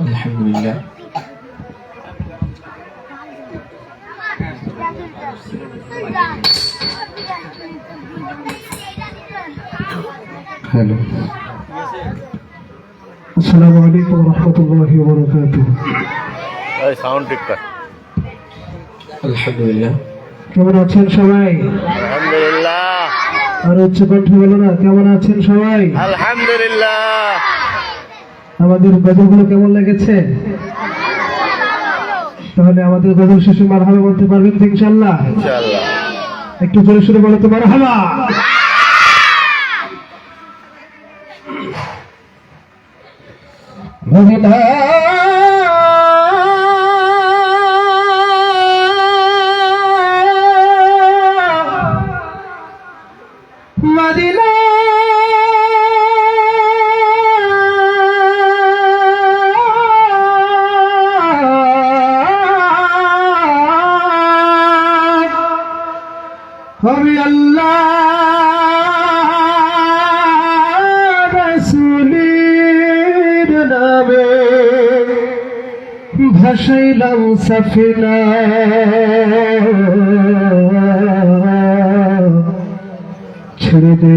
আলহামদুলিল্লাহ। হ্যালো আসসালামু আলাইকুম রহমতুল্লাহি ওবরাকাতুহ ওই সাউন্ড ঠিক কর। আলহামদুলিল্লাহ। কেমন আছেন সবাই? আলহামদুলিল্লাহ। আর উচ্চ কণ্ঠে বলো না কেমন আছেন সবাই? আলহামদুলিল্লাহ। আমাদের গজলগুলো কেমন লেগেছে? তাহলে আমাদের গজল শেষে মারহাবা বলতে পারবেন তো ইনশাল্লাহ একটু জোরে সুরে বলো তো মারহাবা। মদিনা। মদিনা। হবে নামে ভাসাইলাম সাফিনা। ছেড়ে দে।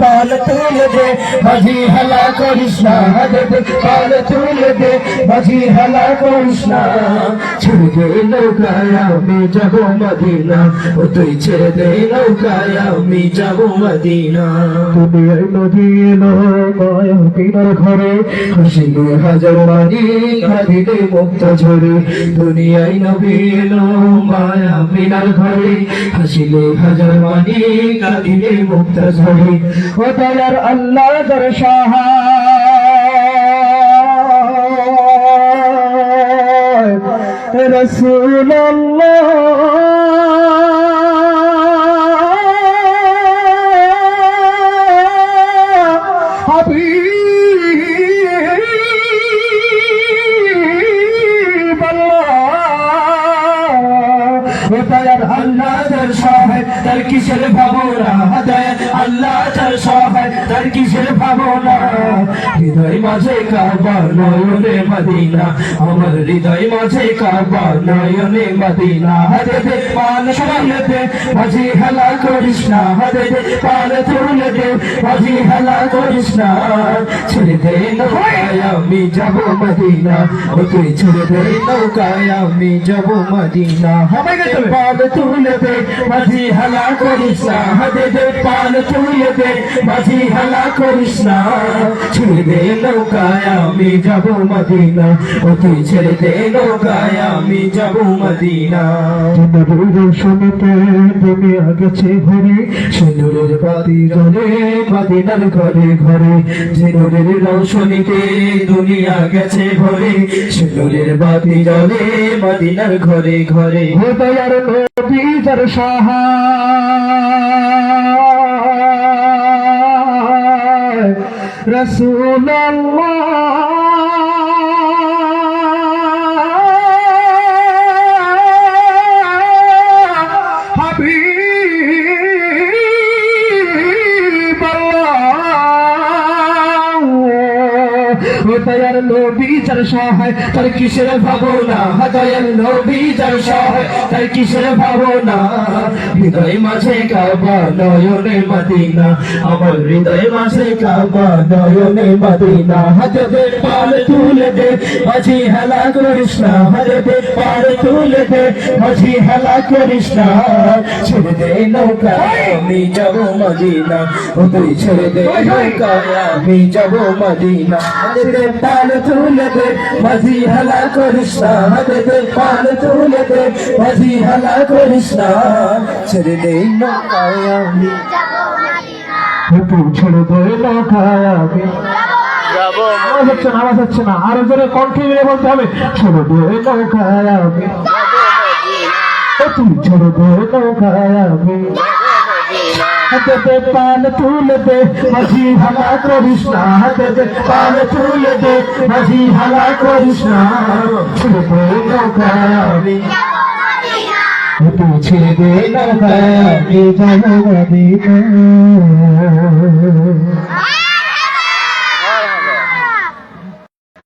পাল তুল দে, মাঝি হেলা করিস দে, পাল তুল দে, মাঝি হেলা করিস না। নৌকায়, আমি যাব মদিনা। ও তুই ছেড়ে দে নৌকায়, আমি যাব মদিনা। দুনিয়ায় নদী এলো মায়া পিনার ঘরে হাসিলে হাজার মানি কাঁদিলে মুক্ত ঝরে। দুনিয়ায় নবী মায়া পিনার ঘরে হাসিলে হাজার মানি কাঁদিলে মুক্ত ঝরে। ও দয়ার আল্লাহ দর সাহা হৃদয়ের আল্লাহ তার সহায়, তার কিসের ভাবনা? হৃদয়ের আল্লাহ তার সহায়, তার কিসের ভাবনা? হৃদয় মাঝে কাবা নয়নে মদিনা, আমার হৃদয় মাঝে কাবা নয়নে মদিনা। হরে পান পাল মাঝে হেলা করিস না। হরে পান পাল মাঝি হেলা করিস না। ছেড়ে দে নৌকায়, আমি যাব মদিনা। ও তুই ছেড়ে দে নৌকায়, আমি যাব মদিনা। গেছে পাল তুলে দে, মাঝি হেলা করিস না। হরে দে পাল তুলে দে, মাঝি হেলা করিস না। ছেড়ে দে নৌকায়, আমি যাব মদিনা। ও তুই ছেড়ে দে নৌকায়, আমি যাব মদিনা। রোশনীতে দুনিয়া গেছে ঘরে, সিঁদুরের বাতি জ্বলে মদিনার ঘরে ঘরে সিঁদুরের রৌশনীতে দুনিয়া গেছে ঘরে সিঁদুরের বাতি জলে মদিনার ঘরে ঘরে। হৃদয়ার সাহা। সহায় নবী যার সহায় তার কিসের ভাবনা? দয়ার নবী যার সহায় তার কিসের ভাবনা? হৃদয় মাঝে কাবা নয়নে মদিনা। আমার হৃদয় মাঝে কাবা নয়নে মদিনা। হাতে পাল তুলে দে মাঝি হেলা করিস না। পাল তুলে দে মাঝি হেলা করিস না। ছেড়ে দে নৌকা আমি যাব মদিনা। ও তুই ছেড়ে দে নৌকা আমি যাব মদিনা। হাতে পাল তুলে দে মাঝি হালা করিস না দে দে পাল তুলে দে মাঝি হালা করিস না। ছেড়ে দে নৌকায় আমি। তুই ছেড়ে দে নৌকায় আমি। আওয়াজ হচ্ছে না আওয়াজ হচ্ছে না। আরও জোরে কণ্ঠে মিলে বলতে হবে ছেড়ে দে নৌকায় আমি। নৌকায় আমি। হাতে পান তুলে দে মাঝি হালা করিস না হাতে দে তুলে মাঝি হালা করিস না। দে